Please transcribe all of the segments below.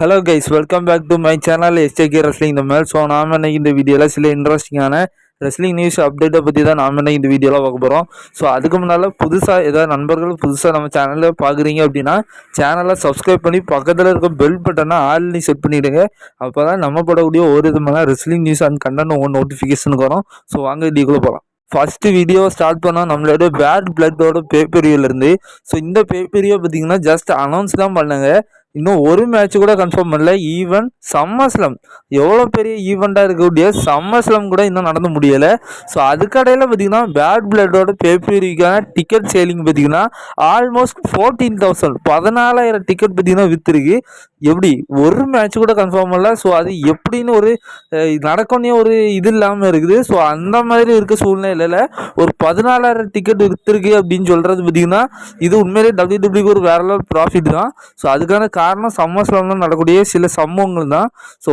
Hello guys welcome back to my channel STK wrestling இந்த மேல் so நாம் இன்னைக்கு இந்த வீடியோவில் சில இன்ட்ரெஸ்டிங்கான ரெஸ்லிங் நியூஸ் அப்டேட்டை பற்றி தான் நாம் இன்னைக்கு இந்த வீடியோவில் பார்க்க போகிறோம் ஸோ அதுக்கு முன்னால் புதுசாக ஏதாவது நண்பர்கள் புதுசாக நம்ம சேனலில் பார்க்குறீங்க அப்படின்னா சேனலை சப்ஸ்கிரைப் பண்ணி பக்கத்தில் இருக்க பெல் பட்டனை ஆல்னி செட் பண்ணிவிடுங்க அப்போ தான் நம்ம போடக்கூடிய ஒரு விதமான ரெஸ்லிங் நியூஸ் அண்ட் கண்டென்ட் ஒன்று நோட்டிஃபிகேஷனுக்கு வரும். ஸோ வாங்க வீடியோக்குள்ளே போகலாம் ஃபஸ்ட்டு வீடியோ ஸ்டார்ட் பண்ணால் நம்மளோட பேட் பிளட்டோட பேப்பரியோலேருந்து ஸோ இந்த பேப்பரியை பார்த்தீங்கன்னா ஜஸ்ட் அனௌன்ஸ் தான் பண்ணாங்க. இன்னும் ஒரு மேட்ச் கூட கன்ஃபார்ம் பண்ணல. ஈவன் சம்மஸ்லம் எவ்வளோ பெரிய ஈவெண்ட்டாக இருக்கக்கூடிய சம்மஸ்லம் கூட இன்னும் நடந்து முடியலை. ஸோ அதுக்கடையில் பார்த்தீங்கன்னா பேட் பிளட்டோட பேப்பரிக்கான டிக்கெட் சேலிங் பார்த்தீங்கன்னா ஆல்மோஸ்ட் ஃபோர்டீன் தௌசண்ட் பதினாலாயிரம் டிக்கெட் பார்த்தீங்கன்னா விற்றுருக்கு எப்படி? ஒரு மேட்ச் கூட கன்ஃபார்ம் பண்ணல. ஸோ அது எப்படின்னு ஒரு நடக்கணும் ஒரு இது இல்லாமல் இருக்குது. ஸோ அந்த மாதிரி இருக்க சூழ்நிலையில் ஒரு பதினாலாயிரம் டிக்கெட் விற்றுருக்கு அப்படின்னு சொல்கிறது பார்த்தீங்கன்னா இது உண்மையிலே டபிள்யூ டபிள்யூக்கு ஒரு வேற லெவல் ப்ராஃபிட் தான். ஸோ அதுக்கான காரணம் சம்மர் சம்மர்ஸ்லாம் நடக்கக்கூடிய சில சம்பவங்கள் தான். ஸோ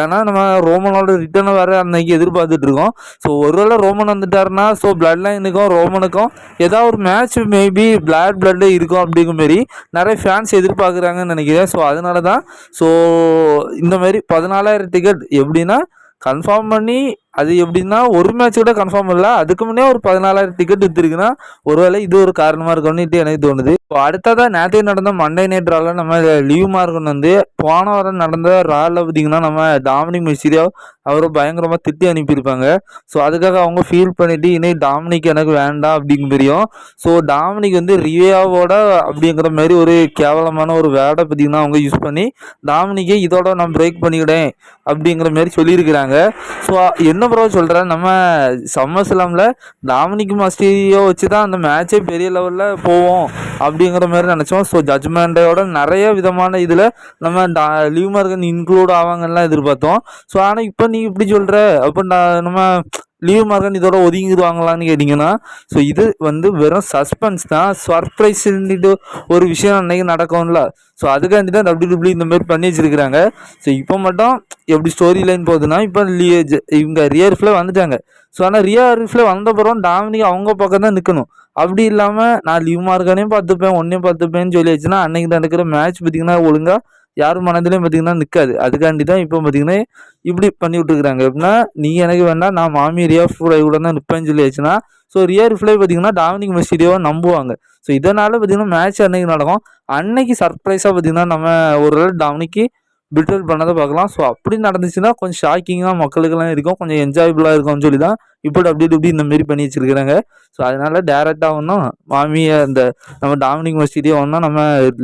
ஏன்னா நம்ம ரோமனோட ரிட்டர்னை வேற அன்னைக்கு எதிர்பார்த்துட்டு இருக்கோம். ஸோ ஒருவேளை ரோமன் வந்துட்டாருன்னா ஸோ பிளட் லைனுக்கும் ரோமனுக்கும் ஏதாவது ஒரு மேட்ச் மேபி பிளாட் பிளட் இருக்கும் அப்படிங்கிற மாரி நிறைய ஃபேன்ஸ் எதிர்பார்க்குறாங்கன்னு நினைக்கிறேன். ஸோ அதனால தான் ஸோ இந்த மாதிரி பதினாலாயிரம் டிக்கெட் எப்படின்னா கன்ஃபார்ம் பண்ணி அது எப்படின்னா ஒரு மேட்ச் கூட கன்ஃபார்ம் இல்லை. அதுக்கு முன்னே ஒரு பதினாலாயிரம் டிக்கெட் விற்றுருக்குன்னா ஒருவேளை இது ஒரு காரணமாக இருக்கணும்னுட்டு எனக்கு தோணுது. இப்போ அடுத்ததாக நேற்று நடந்த மண்டே நைட் ரால நம்ம லீவ் மார்க்கன் வந்து போன வாரம் நடந்த ராலில் பார்த்தீங்கன்னா நம்ம டாமினிக் மிஸ்டிரியோ அவரை பயங்கரமாக திட்டி அனுப்பியிருப்பாங்க. ஸோ அதுக்காக அவங்க ஃபீல் பண்ணிவிட்டு இனி டாமினிக் எனக்கு வேண்டாம் அப்படிங்க தெரியும். ஸோ டாமினிக் வந்து ரிவியாவோட அப்படிங்கிற மாதிரி ஒரு கேவலமான ஒரு வேர்டை பார்த்தீங்கன்னா அவங்க யூஸ் பண்ணி டாமினிக்கே இதோட நான் பிரேக் பண்ணிவிடேன் அப்படிங்கிற மாதிரி சொல்லியிருக்கிறாங்க. ஸோ என்ன என்ன ப்ரோ சொல்கிறேன் நம்ம சம்மர்ஸ்லாமில் டாமினிக் மஸ்டீரியோ வச்சு தான் அந்த மேட்சே பெரிய லெவலில் போவோம் அப்படிங்கிற மாதிரி நினச்சோம். ஸோ ஜட்மெண்ட்டோட நிறைய விதமான இதில் நம்ம டா லீவ் மார்கன் இன்க்ளூட் ஆவாங்கலாம் எதிர்பார்த்தோம். ஸோ ஆனால் இப்போ நீ இப்படி சொல்கிற அப்போ நம்ம லீவ் மார்கன் இதோட ஒதுங்கிடுவாங்களான்னு கேட்டிங்கன்னா ஸோ இது வந்து வெறும் சஸ்பென்ஸ் தான். சர்ப்ரைஸ்ன்ட்டு ஒரு விஷயம் அன்னைக்கு நடக்கும்ல. ஸோ அதுக்காண்டி தான் டபிள்யூ இந்த மாதிரி பண்ணி வச்சிருக்கிறாங்க. ஸோ இப்போ மட்டும் எப்படி ஸ்டோரி லைன் போகுதுன்னா இப்போ லீ- இவங்க ரியர்ஃபில் வந்துட்டாங்க. ஸோ ஆனால் ரியர்ஃபில் வந்தப்புறம் டாமினிக் அவங்க பக்கம் தான் நிற்கணும் அப்படி இல்லாமல் நான் லீவ் மார்க்கானையும் பார்த்துப்பேன் ஒன்றையும் பார்த்துப்பேன்னு சொல்லி வச்சுன்னா அன்னைக்கு நடக்கிற மேட்ச் பார்த்தீங்கன்னா ஒழுங்காக யார் மனதிலையும் பார்த்தீங்கன்னா நிற்காது அதுக்காண்டி தான் இப்போ பார்த்தீங்கன்னா இப்படி பண்ணி விட்டுருக்குறாங்க எப்படின்னா நீ எனக்கு வேண்டாம் நான் மாமி ரியா ஃப்ளை கூட தான் நிற்பேன்னு சொல்லியாச்சுன்னா ஸோ ரியர் ஃப்ளை பார்த்தீங்கன்னா டாமினிக் மெஸ்டீரியோவை நம்புவாங்க. ஸோ இதனால் பார்த்தீங்கன்னா மேட்ச் அன்னைக்கு நடக்கும். அன்னைக்கு சர்ப்ரைஸாக பார்த்தீங்கன்னா நம்ம ஒரு டாமினிக்கு பில்டர் பண்ணதை பார்க்கலாம். ஸோ அப்படி நடந்துச்சுன்னா கொஞ்சம் ஷாக்கிங்காக மக்களுக்கெல்லாம் இருக்கும். கொஞ்சம் என்ஜாயபுளாக இருக்கும்னு சொல்லி தான் இப்போ அப்படி இப்படி இந்த மாரி பண்ணி வச்சிருக்கிறாங்க. ஸோ அதனால டேரெக்டாக ஒன்றும் மாமியை அந்த நம்ம டாமினிக் மஸ்டீரியோ ஒன்றும் நம்ம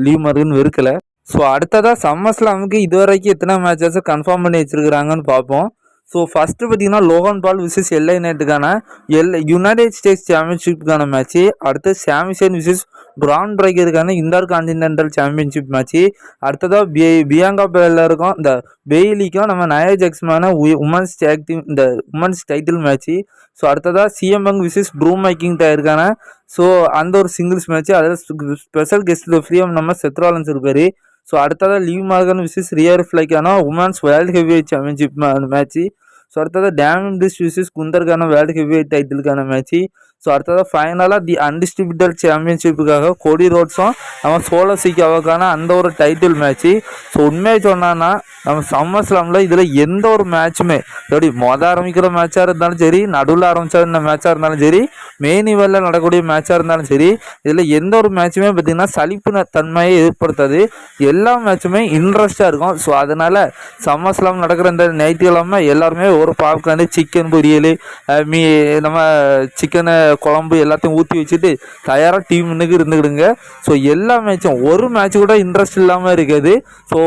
லீவ் மருகுன்னு வெறுக்கலை. ஸோ அடுத்ததாக சம்மர்ஸ்லாமுக்கு இது வரைக்கும் எத்தனை மேட்சஸ் கன்ஃபார்ம் பண்ணி வச்சிருக்கிறாங்கன்னு பார்ப்போம். ஸோ ஃபஸ்ட்டு பார்த்தீங்கன்னா லோகன் பால் விசஸ் எல்ஐ நைட்டுக்கான எல் யுனைடெட் ஸ்டேட்ஸ் சாம்பியன்ஷிப்புக்கான மேட்ச்சு அடுத்து சாம்சன் விசஸ் பிரான் பிரேக்கருக்கான இண்டர் கான்டினென்டல் சாம்பியன்ஷிப் மேட்ச்சு அடுத்ததாக பி பியாங்கா பேலருக்கும் இந்த பெய்லிக்கும் நம்ம நயா ஜெக்ஸ்மான உமன்ஸ் டேக் இந்த உமன்ஸ் டைட்டில் மேட்ச்சு ஸோ அடுத்ததாக சிஎம்எங் விசஸ் ப்ரூம் மேக்கிங் டயருக்கான ஸோ அந்த ஒரு சிங்கிள்ஸ் மேட்ச்சு அதில் ஸ்பெஷல் கெஸ்ட் ஃப்ரீயாக நம்ம செத்ராலன்ஸ் இருப்பார். ஸோ அடுத்ததாக Liv Morgan versus Rhea ஃப்ளைக்கான women's world heavyweight championship match so அடுத்ததாக டேம் டிஸ் விசஸ் குந்தருக்கான வேர்ல்டு ஹெவிவெயிட் டைட்டிலுக்கான மேட்ச்சு ஸோ அடுத்ததாக ஃபைனலாக தி அன்டிஸ்ட்ரிபியூட்டட் சாம்பியன்ஷிப்புக்காக கொடி ரோட்ஸும் நம்ம சோலசிக்காவுக்கான அந்த ஒரு டைட்டில் மேட்ச்சு ஸோ உண்மையாக சொன்னான்னா நம்ம சம்மர் ஸ்லாமில் இதில் எந்த ஒரு மேட்சுமே எப்படி மொதல் ஆரம்பிக்கிற மேட்சாக இருந்தாலும் சரி நடுவில் ஆரம்பித்த மேட்சாக இருந்தாலும் சரி மெயின் இவரில் நடக்கக்கூடிய மேட்சாக இருந்தாலும் சரி இதில் எந்த ஒரு மேட்சுமே பார்த்திங்கன்னா சலிப்பு தன்மையை ஏற்படுத்தாது. எல்லா மேட்சுமே இன்ட்ரெஸ்டாக இருக்கும். ஸோ அதனால் சம்மர் ஸ்லாம் நடக்கிற இந்த ஞாயிற்றுக்கிழமை எல்லாருமே ஒரு பாப்கார்னு சிக்கன் பொரியல் மீ நம்ம சிக்கனை குழம்பு எல்லாத்தையும் ஊற்றி வச்சுட்டு தயாராக டீம் முன்னுக்கு இருந்துக்கிடுங்க. ஸோ எல்லா மேட்சும் ஒரு மேட்ச் கூட இன்ட்ரெஸ்ட் இல்லாமல் இருக்காது. ஸோ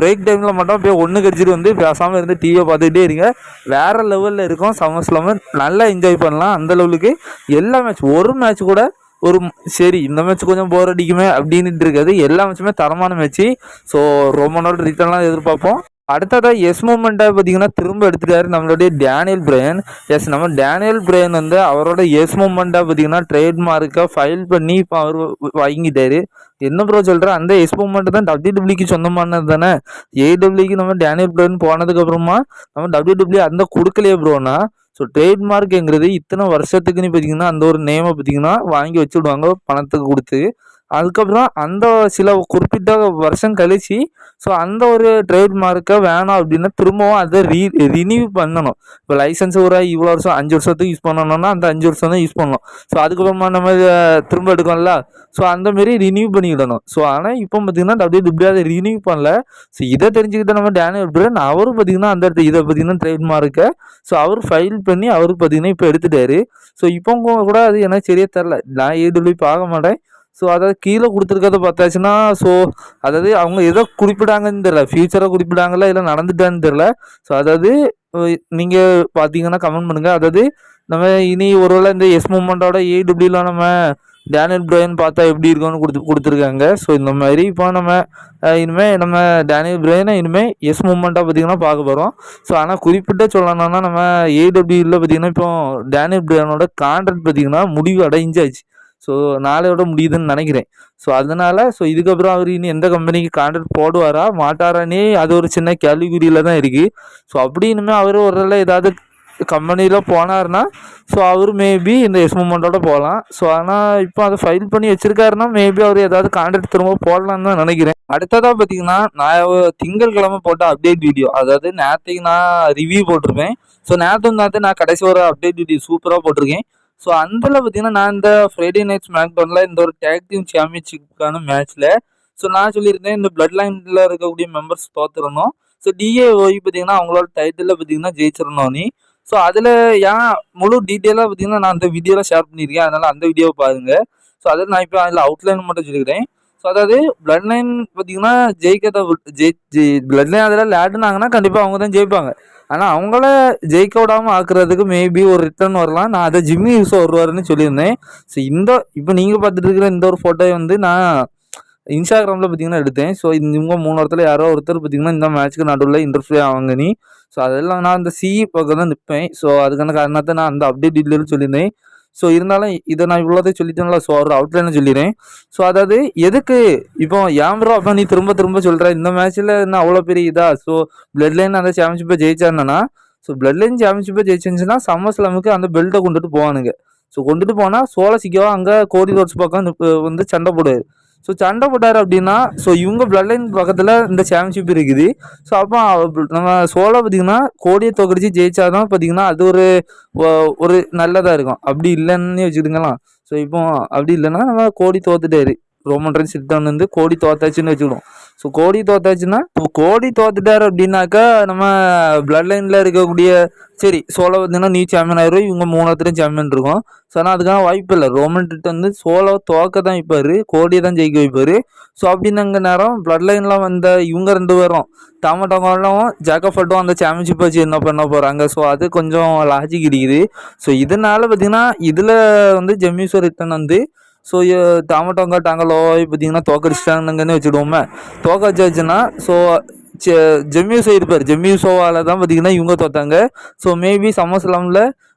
பிரேக் டைமில் மட்டும் போய் ஒன்று கடிச்சிட்டு வந்து பேசாமல் இருந்து டிவியை பார்த்துக்கிட்டே இருங்க. வேறு லெவலில் இருக்கும். சம்மர்ஸ்லாம நல்லா என்ஜாய் பண்ணலாம். அந்த லெவலுக்கு எல்லா மேட்ச் ஒரு மேட்ச் கூட ஒரு சரி இந்த மேட்ச் கொஞ்சம் போர் அடிக்குமே அப்படின்ட்டு இருக்காது. எல்லா மேட்சுமே தரமான மேட்ச்சு ஸோ ரொம்ப நாள் ரிட்டர்ன்லாம் எதிர்பார்ப்போம். அடுத்ததாக எஸ் மூமெண்ட்டாக பார்த்தீங்கன்னா திரும்ப எடுத்துட்டாரு நம்மளுடைய டேனியல் பிரையன் எஸ் நம்ம டேனியல் பிரையன் வந்து அவரோட எஸ் மூமெண்ட்டாக பார்த்தீங்கன்னா ட்ரேட்மார்க்கை ஃபைல் பண்ணி இப்போ அவர் வாங்கிட்டாரு. என்ன ப்ரோ சொல்கிற அந்த எஸ் மூமெண்ட் தான் டபிள்யூடபிள்யூக்கு சொந்தமானது தானே? ஏடபிள்யூக்கு நம்ம டேனியல் பிரையன் போனதுக்கப்புறமா நம்ம நம்ம டபிள்யூ அந்த கொடுக்கலையே ப்ரோனா ஸோ ட்ரேட்மார்க்குங்கிறது இத்தனை வருஷத்துக்குன்னு பார்த்தீங்கன்னா அந்த ஒரு நேமை பார்த்தீங்கன்னா வாங்கி வச்சுடுவாங்க. பணத்துக்கு கொடுத்து. அதுக்கப்புறம் அந்த சில குறிப்பிட்ட வருஷம் கழிச்சு ஸோ அந்த ஒரு ட்ரேட்மார்க்கை வேணாம் அப்படின்னா திரும்பவும் அதை ரீ ரினியூ பண்ணணும். இப்போ லைசன்ஸ் ஒரு இவ்வளோ வருஷம் அஞ்சு வருஷத்துக்கு யூஸ் பண்ணணும்னா அந்த அஞ்சு வருஷம் தான் யூஸ் பண்ணணும். ஸோ அதுக்கப்புறமா நம்ம திரும்ப எடுக்கணும்ல? ஸோ அந்த மாரி ரினியூ பண்ணிக்கிடணும். ஸோ ஆனால் இப்போ பார்த்தீங்கன்னா டபிள்யூ டபிள்யூ அதை ரினியூ பண்ணல. ஸோ இதை தெரிஞ்சுக்கிட்ட நம்ம டேனியல் பிரேன் அவரும் பார்த்தீங்கன்னா அந்த இதை பார்த்தீங்கன்னா ட்ரேட்மார்க்கை ஸோ அவர் ஃபைல் பண்ணி அவரு பார்த்தீங்கன்னா இப்போ எடுத்துட்டாரு. ஸோ இப்போ கூட அது எனக்கு சரியா தெரில. நான் ஏடபிள்யூ பார்க்க மாட்டேன். ஸோ அதாவது கீழே கொடுத்துருக்கத பார்த்தாச்சுன்னா ஸோ அதாவது அவங்க எதோ குறிப்பிடாங்கன்னு தெரில ஃபியூச்சரை குறிப்பிடாங்களா இல்லை நடந்துட்டான்னு தெரில ஸோ அதாவது நீங்கள் பார்த்தீங்கன்னா கமெண்ட் பண்ணுங்கள் அதாவது நம்ம இனி ஒருவேளை இந்த எஸ் மூமெண்ட்டோட ஏடபிள்யூவில் நம்ம டேனியல் பிரையன் பார்த்தா எப்படி இருக்கும்னு கொடுத்து கொடுத்துருக்காங்க. ஸோ இந்த மாதிரி இப்போ நம்ம இனிமேல் நம்ம டேனியல் பிரையனை இனிமேல் எஸ் மூமெண்ட்டாக பார்த்தீங்கன்னா பார்க்க போகிறோம் ஸோ ஆனால் குறிப்பிட்ட சொல்லணும்னா நம்ம ஏடபிள்யூவில் பார்த்தீங்கன்னா இப்போ டேனியல் பிரையனோட கான்ட்ராக்ட் பார்த்தீங்கன்னா முடிவு அடைஞ்சாச்சு. ஸோ நாளையோட முடியுதுன்னு நினைக்கிறேன். ஸோ அதனால் ஸோ இதுக்கப்புறம் அவர் இனி எந்த கம்பெனிக்கு கான்ட்ராக்ட் போடுவாரா மாட்டாரானே அது ஒரு சின்ன கேள்விக்குறியில் தான் இருக்குது ஸோ அப்படி இனிமேல் அவர் ஒரு ஏதாவது கம்பெனியில் போனார்னா ஸோ அவர் மேபி இந்த எஸ் மூமெண்ட்டோட போகலாம் ஸோ ஆனால் இப்போ அதை ஃபைல் பண்ணி வச்சிருக்காருன்னா மேபி அவர் ஏதாவது கான்ட்ராக்ட் திரும்ப போடலான்னு தான் நினைக்கிறேன். அடுத்ததாக பார்த்தீங்கன்னா நான் திங்கட்கிழமை போட்ட அப்டேட் வீடியோ அதாவது நேற்றுக்கு நான் ரிவ்யூ போட்டிருப்பேன். ஸோ நேற்று நேற்று நான் கடைசி ஒரு அப்டேட் வீடியோ சூப்பராக போட்டிருக்கேன். ஸோ அதில் பார்த்தீங்கன்னா நான் இந்த ஃப்ரைடே நைட் ஸ்மாக் டவுனில் இந்த ஒரு டேக் டீம் சாம்பியன்ஷிப்புக்கான மேட்ச்சில் ஸோ நான் சொல்லியிருந்தேன் இந்த பிளட் லைனில் இருக்கக்கூடிய மெம்பர்ஸ் தோத்துடணும் ஸோ டிஏ ஓய் பார்த்தீங்கன்னா அவங்களோட டைட்டிலில் பார்த்தீங்கன்னா ஜெயிச்சிடணும் நீ. ஸோ அதில் ஏன் முழு டீட்டெயிலாக பார்த்தீங்கன்னா நான் அந்த வீடியோவில் ஷேர் பண்ணியிருக்கேன். அதனால் அந்த வீடியோவை பாருங்கள் ஸோ அதில் நான் இப்போ அதில் அவுட்லைன் மட்டும் சொல்லிக்கிறேன். ஸோ அதாவது பிளட் லைன் பார்த்தீங்கன்னா ஜெயிக்கதை ஜெய் பிளட் லைன் அதில் லேடுனாங்கன்னா கண்டிப்பாக அவங்க தான் ஜெயிப்பாங்க. ஆனால் அவங்கள ஜெயிக்க விடாமல் ஆக்குறதுக்கு மேபி ஒரு ரிட்டர்ன் வரலாம். நான் அதை ஜிம்மி யூஸ் வருவாருன்னு சொல்லியிருந்தேன். ஸோ இந்த இப்போ நீங்கள் பார்த்துட்டு இருக்கிற இந்த ஒரு ஃபோட்டோ வந்து நான் இன்ஸ்டாகிராமில் பார்த்தீங்கன்னா எடுத்தேன். ஸோ இவங்க மூணு இடத்துல யாரோ ஒருத்தர் பார்த்தீங்கன்னா இந்த மேட்ச்சுக்கு நடுவில் இன்டர்ஃபியூ ஆவாங்க நீ ஸோ அதெல்லாம் நான் அந்த சிஇ பக்கம் தான் நிற்பேன் ஸோ அதுக்கான காரணத்தை நான் அந்த அப்டேட் இல்லைன்னு சொல்லியிருந்தேன். ஸோ இருந்தாலும் இதை நான் இவ்வளோதே சொல்லிட்டேன்ல. ஸோ ஒரு அவுட்லைனை சொல்லிடுறேன். ஸோ அதாவது எதுக்கு இப்போ ஏம்ரோ அப்போ நீ திரும்ப திரும்ப சொல்கிற இந்த மேட்ச்சில் என்ன அவ்வளோ பெரிய இதா? ஸோ பிளட் லைன் அந்த சாம்பியன்ஷிப்பை ஜெயிச்சாருன்னா ஸோ பிளட் லைன் சாம்பியன்ஷிப்பை ஜெயிச்சிருந்துச்சுன்னா சம்மர் ஸ்லாமுக்கு அந்த பெல்ட்டை கொண்டுட்டு போவானுங்க. ஸோ கொண்டுட்டு போனால் சோழ சிக்கவா அங்கே கோடி ரோட்ஸ் பக்கம் வந்து சண்டை போடுவார். ஸோ சண்டை போட்டார் அப்படின்னா ஸோ இவங்க பிளட் லைன் பக்கத்தில் இந்த சாம்பியன்ஷிப் இருக்குது. ஸோ அப்போ நம்ம சோழ பார்த்தீங்கன்னா கோடியை தோக்கடிச்சு ஜெயிச்சாதான் பார்த்தீங்கன்னா அது ஒரு ஒரு நல்லதாக இருக்கும். அப்படி இல்லைன்னு வச்சுக்கிட்டுங்களாம் ஸோ இப்போ அப்படி இல்லைன்னா நம்ம கோடி தோத்துட்டாரு. ரோமன் ரன்ஸ் ரிட்டர்ன் வந்து கோடி தோத்தாச்சுன்னு வச்சுக்கிடுவோம். ஸோ கோடி தோத்தாச்சுன்னா இப்போ கோடி தோத்துட்டார் அப்படின்னாக்கா நம்ம பிளட் லைனில் இருக்கக்கூடிய சரி சோலோ பார்த்தீங்கன்னா நீ சாம்பியன் ஆயிரும் இவங்க மூணாத்திரம் சாம்பியன் இருக்கும். ஸோ ஆனால் அதுக்கான வாய்ப்பு இல்லை. ரோமன் ரிட் வந்து சோலோ தோக்க தான் வைப்பார் கோடியை தான் ஜெயிக்க வைப்பார். ஸோ அப்படின்னங்க நேரம் பிளட் லைனில் வந்த இவங்க ரெண்டு பேரும் டாமட்டோங்களும் ஜாக்கஃபட்டும் அந்த சாம்பியன்ஷிப் வச்சு என்ன பண்ண போகிறாங்க ஸோ அது கொஞ்சம் லாஜிக் இருக்குது ஸோ இதனால பார்த்தீங்கன்னா இதில் வந்து ஜெம்யூசோ ரிட்டன் வந்து ஸோ டாமட்டோங்க டாங்கலோ பார்த்தீங்கன்னா தோக்கடிச்சிட்டாங்கன்னு வச்சுடுவோமே தோக்கடிச்சாச்சுன்னா ஸோ ஜெம்யூசோ இருப்பார் ஜெம்யூசோவால் தான் பார்த்தீங்கன்னா இவங்க தோத்தாங்க ஸோ மேபி சம்மர்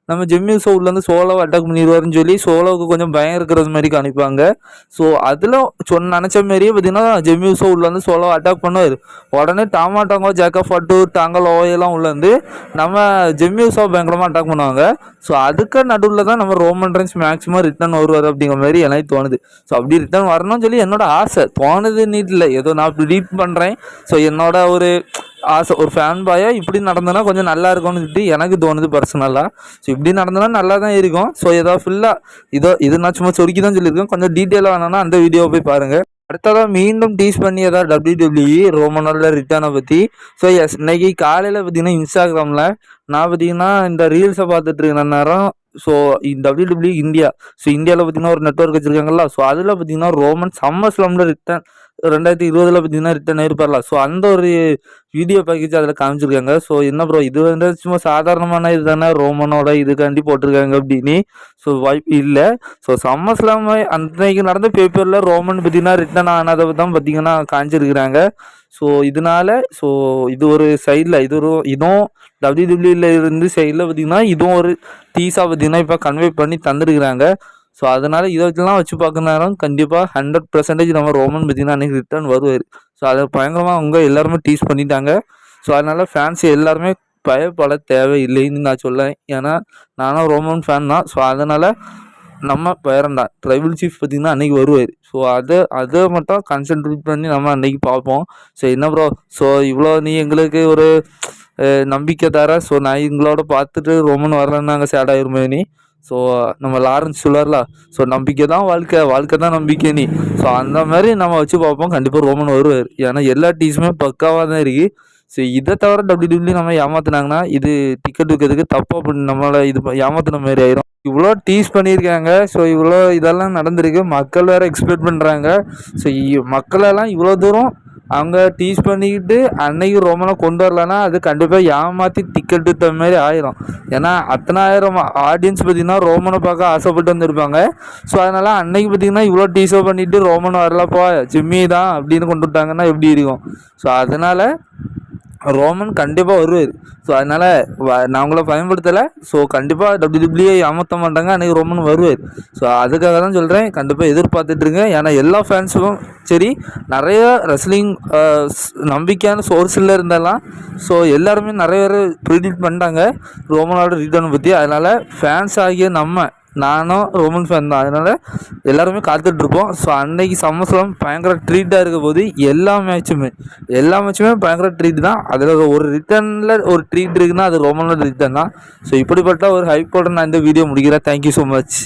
நம்ம ஜெம்மி சவுட்லேருந்து சோலோவை அட்டாக் பண்ணிடுவாருன்னு சொல்லி சோலோவுக்கு கொஞ்சம் பயம் இருக்கிறது மாதிரி காணிப்பாங்க ஸோ அதில் சொன்ன நினச்ச மாரியே பார்த்தீங்கன்னா ஜெம்மி சவுட்லேருந்து சோலோவை அட்டாக் பண்ணுவார். உடனே டாமா டாங்கோ ஜாக்கா ஃபட்டு டாங்கல் ஓயெல்லாம் உள்ளேருந்து நம்ம ஜெம்மி சோ பயங்கரமாக அட்டாக் பண்ணுவாங்க. ஸோ அதுக்கு நடுவில் தான் நம்ம ரோமன் ரன்ஸ் மேக்ஸிமம் ரிட்டர்ன் வருவார் அப்படிங்கிற மாதிரி எனக்கு தோணுது. ஸோ அப்படி ரிட்டர்ன் வரணும்னு சொல்லி என்னோட ஆசை. தோணுது நீட் இல்லை. ஏதோ நான் ப்ரிடீட் பண்ணுறேன் ஸோ என்னோட ஒரு ஆசை ஒரு ஃபேன் பாயாக இப்படி நடந்தனா கொஞ்சம் நல்லா இருக்கும்னு சொல்லிட்டு எனக்கு தோணுது பர்சனலாக ஸோ இப்படி நடந்தனா நல்லா தான் இருக்கும் ஸோ ஏதோ ஃபுல்லாக இதோ இது நான் சும்மா சொருக்கி தான் சொல்லியிருக்கேன். கொஞ்சம் டீட்டெயிலாக வேணும்னா அந்த வீடியோவை போய் பாருங்கள் அடுத்ததாக மீண்டும் டீஸ் பண்ணி ஏதாவது டபிள்யூடபிள்யூஇ ரோமனோட ரிட்டர்னை பற்றி ஸோ எஸ் இன்னைக்கு காலையில் பார்த்தீங்கன்னா இன்ஸ்டாகிராமில் நான் பார்த்தீங்கன்னா இந்த ரீல்ஸை பார்த்துட்டு இருக்கிற நேரம் ஸோ டபிள்யூடபிள்யூ இந்தியா ஸோ இந்தியாவில் பார்த்தீங்கன்னா ஒரு நெட்ஒர்க் வச்சுருக்காங்கல்ல. ஸோ அதில் பார்த்தீங்கன்னா ரோமன் சம்மர் ஸ்லம்ல ரிட்டர்ன் ரெண்டாயிரத்தி இருபதில் பார்த்தீங்கன்னா ரிட்டன் ஆயிருப்பார்ல. ஸோ அந்த ஒரு வீடியோ பேக்கேஜ் அதில் காமிச்சிருக்காங்க. ஸோ என்ன ப்ரோ இது வந்து சும்மா சாதாரணமான இது தானே ரோமனோட இதுக்காண்டி போட்டிருக்காங்க அப்படின்னு. ஸோ வாய்ப்பு இல்லை. ஸோ சம்மர் அன்றைக்கு நடந்த பேப்பரில் ரோமன் பார்த்தீங்கன்னா ரிட்டன் ஆனதை தான் பார்த்தீங்கன்னா காமிச்சிருக்கிறாங்க. ஸோ இதனால ஸோ இது ஒரு சைடில் இது ஒரு இதுவும் டபிள்யூ டபிள்யூல இருந்து சைடில் பார்த்தீங்கன்னா இதுவும் ஒரு டீஸாக பார்த்தீங்கன்னா இப்போ கன்வே பண்ணி தந்துருக்குறாங்க. ஸோ அதனால் இதை வச்சுலாம் வச்சு பார்க்கறனாலும் கண்டிப்பாக ஹண்ட்ரட் பர்சன்டேஜ் நம்ம ரோமன் பார்த்தீங்கன்னா அன்றைக்கி ரிட்டர்ன் வருவார். ஸோ அதை பயங்கரமாக அவங்க எல்லாருமே டீஸ் பண்ணிட்டாங்க. ஸோ அதனால் ஃபேன்ஸ் எல்லாருமே பயப்பட தேவையில்லைன்னு நான் சொல்லேன் ஏன்னா நானும் ரோமன் ஃபேன் தான். ஸோ அதனால் நம்ம பேரண்டா ட்ரைபிள் சீஃப் பார்த்திங்கன்னா அன்றைக்கி வருவார். ஸோ அதை அதை மட்டும் கான்சென்ட்ரேட் பண்ணி நம்ம அன்றைக்கி பார்ப்போம். ஸோ என்ன ப்ரோ ஸோ இவ்வளோ நீ எங்களுக்கு ஒரு நம்பிக்கை தர ஸோ நான் எங்களோட பார்த்துட்டு ரோமன் வரலன்னு நாங்கள் சேட் ஆயிருமே நீ. ஸோ நம்ம லாரன்ஸ் சொல்லுவார்ல ஸோ நம்பிக்கை தான் வாழ்க்கை வாழ்க்கை தான் நம்பிக்கை நீ. ஸோ அந்த மாதிரி நம்ம வச்சு பார்ப்போம். கண்டிப்பாக ரோமன் வருவார். ஏன்னா எல்லா டீஸுமே பக்காவாக தான் இருக்குது ஸோ இதை தவிர டபிள்யூ நம்ம ஏமாத்தினாங்கன்னா இது டிக்கெட் விற்கிறதுக்கு தப்பாக பண்ணி நம்மளை இது ஏமாத்தின மாதிரி ஆயிரும். இவ்வளோ டீஸ் பண்ணியிருக்காங்க. ஸோ இவ்வளோ இதெல்லாம் நடந்திருக்கு. மக்கள் வேறு எக்ஸ்பெக்ட் பண்ணுறாங்க ஸோ மக்களெல்லாம் இவ்வளோ தூரம் அவங்க டீஸ் பண்ணிக்கிட்டு அன்னைக்கு ரோமனை கொண்டு வரலன்னா அது கண்டிப்பாக ஏமாற்றி டிக்கெட் எடுத்த மாதிரி ஆயிரும். ஏன்னா அத்தனாயிரம் ஆடியன்ஸ் பார்த்திங்கன்னா ரோமனை பார்க்க ஆசைப்பட்டு வந்திருப்பாங்க. ஸோ அதனால் அன்னைக்கு பார்த்திங்கன்னா இவ்வளோ டீஸோ பண்ணிவிட்டு ரோமன் வரலப்போ ஜிம்மி தான் அப்படின்னு கொண்டு விட்டாங்கன்னா எப்படி இருக்கும்? ஸோ அதனால் ரோமன் கண்டிப்பாக வருவார். ஸோ அதனால் வ நான் உங்களை பயன்படுத்தலை. ஸோ கண்டிப்பாக டபிள்யூடபிள்யூ ஏமாற்ற மாட்டாங்க. அன்றைக்கி ரோமன் வருவார். ஸோ அதுக்காக தான் சொல்கிறேன் கண்டிப்பாக எதிர்பார்த்துட்ருங்க ஏன்னா எல்லா ஃபேன்ஸும் சரி நிறைய ரெஸ்லிங் நம்பிக்கையான சோர்ஸில் இருந்தெல்லாம் ஸோ எல்லாருமே நிறைய பேர் ப்ரிடிக்ட் பண்ணிட்டாங்க. ரோமனோட ரிட்டர்ன் பற்றி அதனால் ஃபேன்ஸ் ஆகிய நம்ம நானும் ரோமன் ஃபேன் தான். அதனால் எல்லாருமே காத்துட்ருப்போம் ஸோ அன்னைக்கு சம்மர்ஸ்லாம் பயங்கர ட்ரீட்டாக இருக்க போது எல்லா மேட்சுமே எல்லா மேட்சுமே பயங்கர ட்ரீட் தான். அதில் ஒரு ரிட்டர்னில் ஒரு ட்ரீட் இருக்குன்னா அது ரோமனோட ரிட்டர்ன் தான். ஸோ இப்படிப்பட்ட ஒரு ஹைப்போட நான் இந்த வீடியோ முடிக்கிறேன். Thank you so much